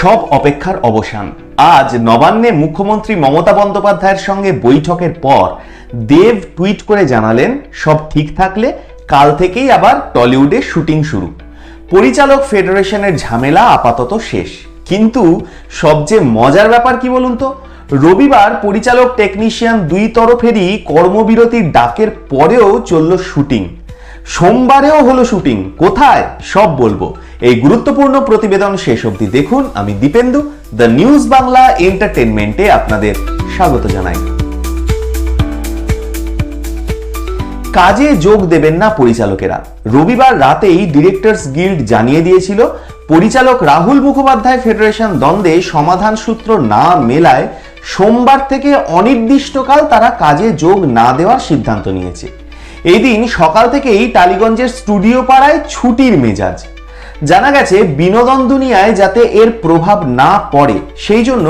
সব অপেক্ষার অবসান। আজ নবান্নে মুখ্যমন্ত্রী মমতা বন্দ্যোপাধ্যায়ের সঙ্গে বৈঠকের পর দেব টুইট করে জানালেন, সব ঠিক থাকলে কাল থেকেই আবার টলিউডে শুটিং শুরু। পরিচালক ফেডারেশনের ঝামেলা আপাতত শেষ। কিন্তু সবচেয়ে মজার ব্যাপার কি বলুন তো? রবিবার পরিচালক টেকনিশিয়ান দুই তরফেরই কর্মবিরতির ডাকের পরেও চলল শুটিং। সোমবারেও হলো শুটিং। কোথায়? সব বলব। এই গুরুত্বপূর্ণ প্রতিবেদন শেষ অবধি দেখুন। আমি দীপেন্দু, দ্য নিউজ বাংলা এন্টারটেনমেন্টে আপনাদের স্বাগত জানাই। কাজে যোগ দেবেন না পরিচালকেরা। রবিবার রাতেই ডিরেক্টরস গিল্ড জানিয়ে দিয়েছিল, পরিচালক রাহুল মুখোপাধ্যায় ফেডারেশন দ্বন্দ্বে সমাধান সূত্র না মেলায় সোমবার থেকে অনির্দিষ্টকাল তারা কাজে যোগ না দেওয়ার সিদ্ধান্ত নিয়েছে। এই দিন সকাল থেকেই টালিগঞ্জের স্টুডিও পাড়ায় ছুটির মেজাজ। জানা গেছে, বিনোদন দুনিয়ায় যাতে এর প্রভাব না পড়ে, সেই জন্য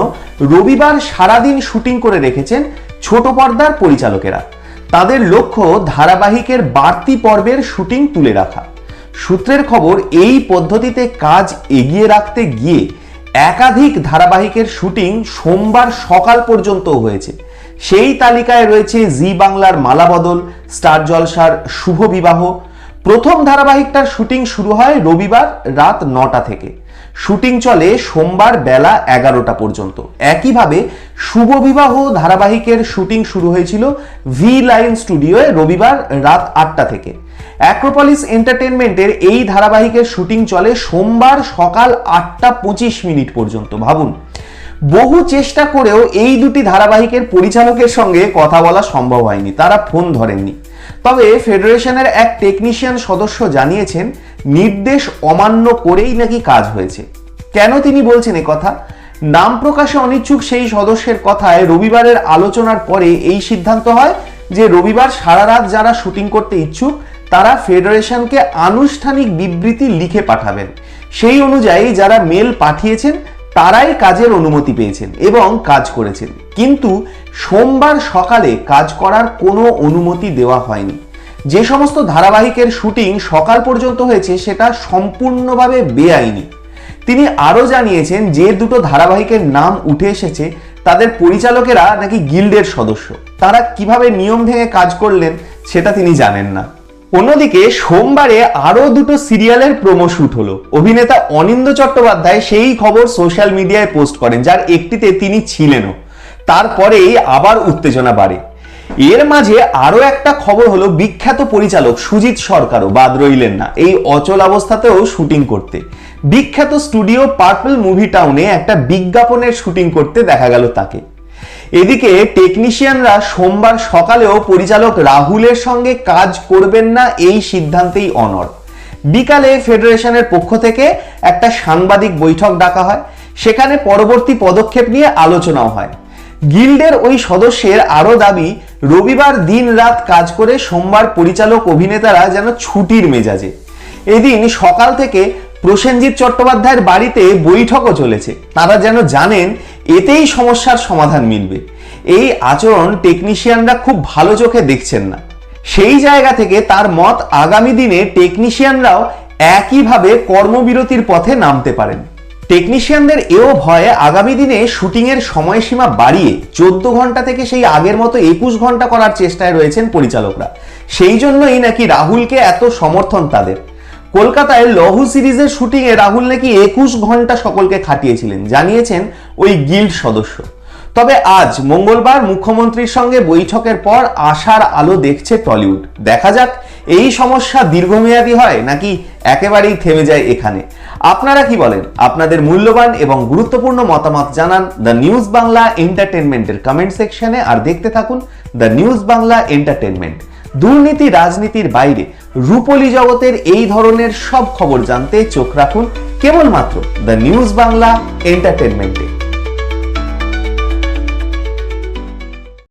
রবিবার সারাদিন শুটিং করে রেখেছেন ছোট পর্দার পরিচালকেরা। তাদের লক্ষ্য ধারাবাহিকের বাড়তি পর্বের শুটিং তুলে রাখা। সূত্রের খবর, এই পদ্ধতিতে কাজ এগিয়ে রাখতে গিয়ে একাধিক ধারাবাহিকের শুটিং সোমবার সকাল পর্যন্ত হয়েছে। সেই তালিকায় রয়েছে জি বাংলার মালাবদল, স্টার জলসার শুভ বিবাহ। প্রথম ধারাবাহিকটার শুটিং শুরু হয় রবিবার রাত নটা থেকে। শুটিং চলে সোমবার বেলা এগারোটা পর্যন্ত। একইভাবে শুভ বিবাহ ধারাবাহিকের শুটিং শুরু হয়েছিল ভি লাইন স্টুডিওয়ে রবিবার রাত আটটা থেকে। অ্যাক্রোপলিস এন্টারটেনমেন্টের এই ধারাবাহিকের শুটিং চলে সোমবার সকাল আটটা পঁচিশ মিনিট পর্যন্ত। ভাবুন বহু চেষ্টা করেও এই দুটি ধারাবাহিকের পরিচালকের সঙ্গে কথা বলা সম্ভব হয়নি, তারা ফোন ধরেননি। তবে ফেডারেশনের এক টেকনিশিয়ান সদস্য জানিয়েছেন, নির্দেশ অমান্য করেই নাকি কাজ হয়েছে। কেন তিনি বলছেন কথা? নাম প্রকাশে অনিচ্ছুক সেই সদস্যের কথায় রবিবারের আলোচনার পরে এই সিদ্ধান্ত হয় যে রবিবার সারা রাত যারা শুটিং করতে ইচ্ছুক, তারা ফেডারেশনকে আনুষ্ঠানিক বিবৃতি লিখে পাঠাবেন। সেই অনুযায়ী যারা মেল পাঠিয়েছেন তারাই কাজের অনুমতি পেয়েছেন এবং কাজ করেছেন। কিন্তু সোমবার সকালে কাজ করার কোনো অনুমতি দেওয়া হয়নি। যে সমস্ত ধারাবাহিকের শুটিং সকাল পর্যন্ত হয়েছে, সেটা সম্পূর্ণভাবে বেআইনি। তিনি আরও জানিয়েছেন, যে দুটো ধারাবাহিকের নাম উঠে এসেছে, তাদের পরিচালকেরা নাকি গিল্ডের সদস্য। তারা কীভাবে নিয়ম ভেঙে কাজ করলেন, সেটা তিনি জানেন না। অন্যদিকে সোমবারে আরও দুটো সিরিয়ালের প্রোমো শুট হলো। অভিনেতা অনিন্দ চট্টোপাধ্যায় সেই খবর সোশ্যাল মিডিয়ায় পোস্ট করেন, যার একটিতে তিনি ছিলেনও। তারপরেই আবার উত্তেজনা বাড়ে। এর মাঝে আরও একটা খবর হলো বিখ্যাত পরিচালক সুজিত সরকারও বাদ রইলেন না। এই অচল অবস্থাতেও শুটিং করতে। বিখ্যাত স্টুডিও পার্পল মুভি টাউনে একটা বিজ্ঞাপনের শুটিং করতে দেখা গেল তাকে। এদিকে টেকনিশিয়ানরা সোমবার সকালেও পরিচালক রাহুলের সঙ্গে কাজ করবেন না এই সিদ্ধান্তেই অনড়। বিকালে ফেডারেশনের পক্ষ থেকে একটা সাংবাদিক বৈঠক ডাকা হয়, সেখানে পরবর্তী পদক্ষেপ নিয়ে আলোচনাও হয়। গিল্ডের ওই সদস্যের আরও দাবি, রবিবার দিন রাত কাজ করে সোমবার পরিচালক অভিনেতারা যেন ছুটির মেজাজে। এদিন সকাল থেকে প্রসেনজিৎ চট্টোপাধ্যায়ের বাড়িতে বৈঠকও চলেছে। তারা যেন জানেন, এতেই সমস্যার সমাধান মিলবে। এই আচরণ টেকনিশিয়ানরা খুব ভালো চোখে দেখছেন না। সেই জায়গা থেকে তার মত আগামী দিনে টেকনিশিয়ানরাও একইভাবে কর্মবিরতির পথে নামতে পারেন। টেকনিশিয়ানদের এও ভয়ে আগামী দিনে শুটিংয়ের সময়সীমা বাড়িয়ে চোদ্দ ঘণ্টা থেকে সেই আগের মতো একুশ ঘণ্টা করার চেষ্টায় রয়েছেন পরিচালকরা। সেই জন্যই নাকি রাহুলকে এত সমর্থন তাদের। কলকাতায় লহু সিরিজের শুটিংয়ে রাহুল নাকি একুশ ঘণ্টা সকলকে খাটিয়েছিলেন, জানিয়েছেন ওই গিল্ড সদস্য। তবে আজ মঙ্গলবার মুখ্যমন্ত্রীর সঙ্গে বৈঠকের পর আশার আলো দেখছে টলিউড। দেখা যাক এই সমস্যা দীর্ঘমেয়াদী হয় নাকি একেবারেই থেমে যায় এখানে। আপনারা কি বলেন? আপনাদের মূল্যবান এবং গুরুত্বপূর্ণ মতামত জানান দ্য নিউজ বাংলা এন্টারটেনমেন্টের কমেন্ট সেকশনে, আর দেখতে থাকুন দ্য নিউজ বাংলা এন্টারটেনমেন্ট। দুর্নীতি রাজনীতির বাইরে রূপলি জগতের এই ধরনের সব খবর জানতে চোখ রাখুন কেবলমাত্র দ্য নিউজ বাংলা এন্টারটেনমেন্টে